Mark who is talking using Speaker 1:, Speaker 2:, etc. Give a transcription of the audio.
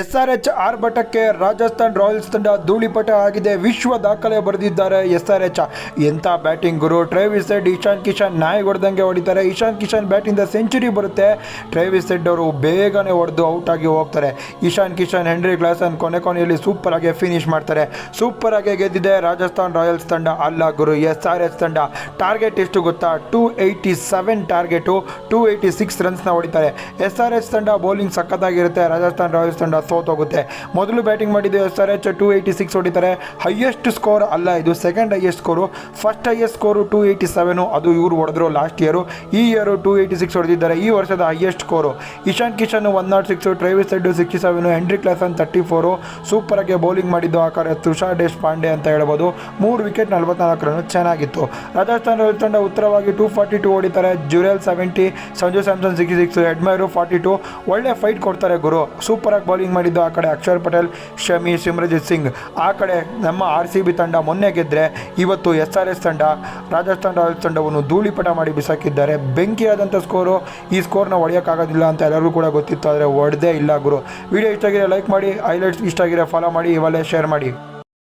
Speaker 1: S R H ಆರ್ಭಟಕ್ಕೆ Rajasthan Royals ತಂಡ ಧೂಳಿಪಟ ಆಗಿದೆ. ವಿಶ್ವ ದಾಖಲೆ ಬರೆದಿದ್ದಾರೆ ಎಸ್ ಆರ್ ಎಚ್ ಎಂಥ ಬ್ಯಾಟಿಂಗ್ ಗುರು. ಟ್ರೇವಿಸ್ ಸೆಡ್ ಇಶಾನ್ ಕಿಶನ್ ನಾಯಿ ಹೊಡೆದಂಗೆ ಹೊಡಿತಾರೆ. ಇಶಾನ್ ಕಿಶನ್ ಬ್ಯಾಟಿಂದ ಸೆಂಚುರಿ ಬರುತ್ತೆ. ಟ್ರೇವಿಸ್ ಸೆಡ್ ಅವರು ಬೇಗನೆ ಹೊಡೆದು ಔಟ್ ಆಗಿ ಹೋಗ್ತಾರೆ. ಇಶಾನ್ ಕಿಶನ್ ಹೆನ್ರಿ ಗ್ಲಾಸನ್ ಕೊನೆ ಕೊನೆಯಲ್ಲಿ ಸೂಪರ್ ಆಗಿ ಫಿನಿಶ್ ಮಾಡ್ತಾರೆ. ಸೂಪರ್ ಆಗಿ ಗೆದ್ದಿದೆ ರಾಜಸ್ಥಾನ್ ರಾಯಲ್ಸ್ ತಂಡ. ಅಲ್ಲ ಗುರು ಎಸ್ ಆರ್ ಎಚ್ ತಂಡ. ಟಾರ್ಗೆಟ್ ಎಷ್ಟು ಗೊತ್ತಾ? Two eighty seven target, two eighty six ರನ್ಸ್ನ ಹೊಡಿತಾರೆ. ಎಸ್ ಆರ್ ಎಚ್ ತಂಡ ಬೌಲಿಂಗ್ ಸಖತ್ತಾಗಿರುತ್ತೆ. ರಾಜಸ್ಥಾನ್ ರಾಯಲ್ಸ್ ತಂಡ ಸೋತೋಗುತ್ತೆ. ಮೊದಲು ಬ್ಯಾಟಿಂಗ್ ಮಾಡಿದ್ದು S R H two eighty six ಹೊಡಿತಾರೆ. ಹೈಯೆಸ್ಟ್ ಸ್ಕೋರ್ ಅಲ್ಲ, ಇದು second highest score first highest score two eighty seven ಅದು ಇವರು ಹೊಡೆದ್ರು ಲಾಸ್ಟ್ ಇಯರು ಈ ಇಯರು ಟೂ ಏಯ್ಟಿ ಸಿಕ್ಸ್ ಹೊಡೆದಿದ್ದಾರೆ, ಈ ವರ್ಷದ highest score Ishan Kishan one nought six Travis Head sixty seven Henry Klaasen thirty four ಆಗಿ ಬೌಲಿಂಗ್ ಮಾಡಿದ್ದು ಆಕಾರ ತುಷಾರ್ ದೇಶ್ ಪಾಂಡೆ ಅಂತ ಹೇಳ್ಬೋದು. ಮೂರು ವಿಕೆಟ್ ನಲ್ವತ್ನಾಲ್ಕು ರನ್ ಚೆನ್ನಾಗಿತ್ತು. ರಾಜಸ್ಥಾನ್ ರಾಯಲ್ಸ್ ತಂಡ ಉತ್ತರವಾಗಿ ಟೂ ಫಾರ್ಟಿ ಟು ಹೊಡಿತಾರೆ. Jurel seventy Sanju Samson sixty six Hetmyer forty two ಒಳ್ಳೆ ಫೈಟ್ ಕೊಡ್ತಾರೆ ಗುರು. ಸೂಪರಾಗಿ ಬೌಲಿಂಗ್ ಮಾಡಿದ್ದು ಆ ಕಡೆ ಅಕ್ಷರ್ ಪಟೇಲ್, ಶಮಿ, ಸಿಮ್ರಜಿತ್ ಸಿಂಗ್. ಆ ಕಡೆ ನಮ್ಮ ಆರ್ ಸಿ ಬಿ ತಂಡ ಮೊನ್ನೆ ಗೆದ್ದರೆ ಇವತ್ತು ಎಸ್ ಆರ್ ಎಸ್ ತಂಡ, ರಾಜಸ್ಥಾನ್ ರಾಯಲ್ಸ್ ತಂಡವನ್ನು ಧೂಳಿಪಟ ಮಾಡಿ ಬಿಸಾಕಿದ್ದಾರೆ. ಬೆಂಕಿಯಾದಂಥ ಸ್ಕೋರು ಈ ಸ್ಕೋರ್ನ ಹೊಡೆಯೋಕ್ಕಾಗೋದಿಲ್ಲ ಅಂತ ಎಲ್ಲರಿಗೂ ಕೂಡ ಗೊತ್ತಿತ್ತು, ಆದರೆ ಹೊಡೆದೇ ಇಲ್ಲ ಗುರು. ವಿಡಿಯೋ ಇಷ್ಟ ಲೈಕ್ ಮಾಡಿ ಹೈಲೈಟ್ಸ್ ಇಷ್ಟ ಫಾಲೋ ಮಾಡಿ ಇವಾಗಲೇ ಶೇರ್ ಮಾಡಿ.